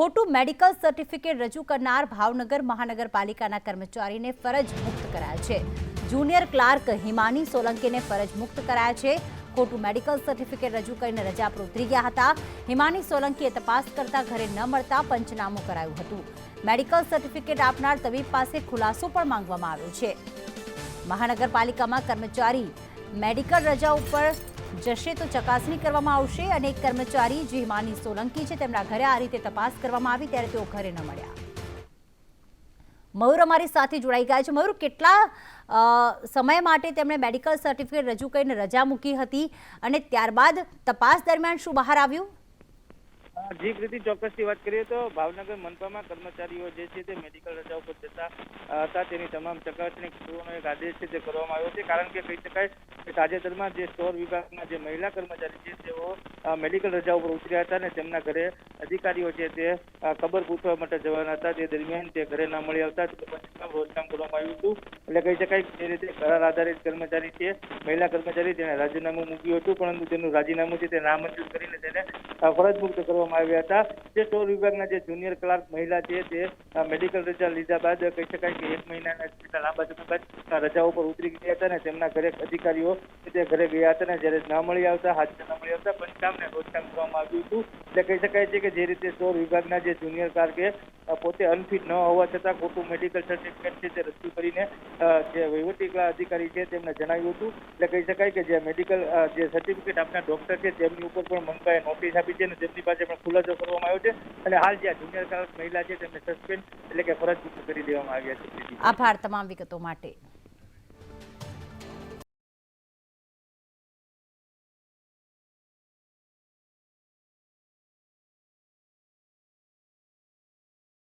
ખોટું medical certificate રજૂ કરનાર ભાવનગર મહાનગરપાલિકાના કર્મચારીને ફરજ મુક્ત કરાયા છે. જુનિયર ક્લાર્ક હિમાની સોલંકીને ફરજ મુક્ત કરાયા છે. ખોટું મેડિકલ સર્ટિફિકેટ રજૂ કરીને રજા પર ઉતરી ગયા હતા. હિમાની સોલંકીએ તપાસ કરતા ઘરે ન મળતા પંચનામું કરાયું હતું. મેડિકલ સર્ટિફિકેટ આપનાર તબીબ પાસે ખુલાસો પણ માંગવામાં આવ્યો છે. મહાનગરપાલિકામાં કર્મચારી મેડિકલ રજા ઉપર જશે તો ચકાસણી કરવામાં આવશે અને એક કર્મચારી જે હિમાની સોલંકી છે તેમના ઘરે આ રીતે તપાસ કરવામાં આવી ત્યારે તેઓ ઘરે ન મળ્યા. મયુર અમારી સાથે જોડાઈ ગયા છે. મયુર, કેટલા સમય માટે તેમણે મેડિકલ સર્ટિફિકેટ રજૂ કરીને રજા મૂકી હતી અને ત્યારબાદ તપાસ દરમિયાન શું બહાર આવ્યું? જી કૃતિ ચોક્કસથી વાત કરીએ તો ભાવનગર મનપામાં કર્મચારીઓ જે છે તે મેડિકલ રજા ઉપર જતા હતા. તેની તમામ ચકાસણી આદેશ છે તે કરવામાં આવ્યો છે. કારણ કે કહી શકાય કે તાજેતરમાં જે સ્ટોર વિભાગના જે મહિલા કર્મચારી છે, તેઓ મેડિકલ રજા ઉપર ઉતર્યા હતા અને તેમના ઘરે અધિકારીઓ છે તે કબર પૂછવા માટે જવાના હતા. તે દરમિયાન તે ઘરે ના મળી આવતા તે રોજકામ કરવામાં આવ્યું હતું. એટલે કહી શકાય જે રીતે કરાર આધારિત કર્મચારી છે, મહિલા કર્મચારી તેણે રાજીનામું મૂક્યું હતું, પરંતુ તેનું રાજીનામું છે તે નામંજૂર કરીને તેને ફરજ મુક્ત કરવામાં આવ્યા હતા. જે સ્ટોર વિભાગના જે જુનિયર ક્લાર્ક મહિલા છે તે મેડિકલ રજા લીધા બાદ કહી શકાય કે એક મહિનાના લાંબા સમય બાદ રજા ઉપર ઉતરી ગયા હતા અને તેમના ઘરે અધિકારીઓ તે ઘરે ગયા હતા ને જ્યારે ના મળી આવતા, હાજર ના મળી આવતા પંચકામ ને રોજકામ કરવામાં આવ્યું હતું. એટલે કહી શકાય છે કે જે રીતે સ્ટોર વિભાગના જે જુનિયર ક્લાર્કે પોતે અનફિટ ન હોવા છતાં ખોટું મેડિકલ સર્ટિફિકેટ છે તે રજૂ કરીને જે વહીવટી અધિકારી છે તેમને જણાવ્યું હતું. એટલે કહી શકાય કે જે મેડિકલ જે સર્ટિફિકેટ આપના ડોક્ટર છે તેમની ઉપર પણ મનપાએ નોટિસ આપી છે અને તેમની પાસે પણ ખુલાસો કરવામાં આવ્યો છે. અને હાલ જે જુનિયર ક્લાર્ક મહિલા છે તેમને સસ્પેન્ડ એટલે કે ફરજ મુક્ત કરી દેવામાં આવ્યા છે. આભાર તમામ વિગતો માટે.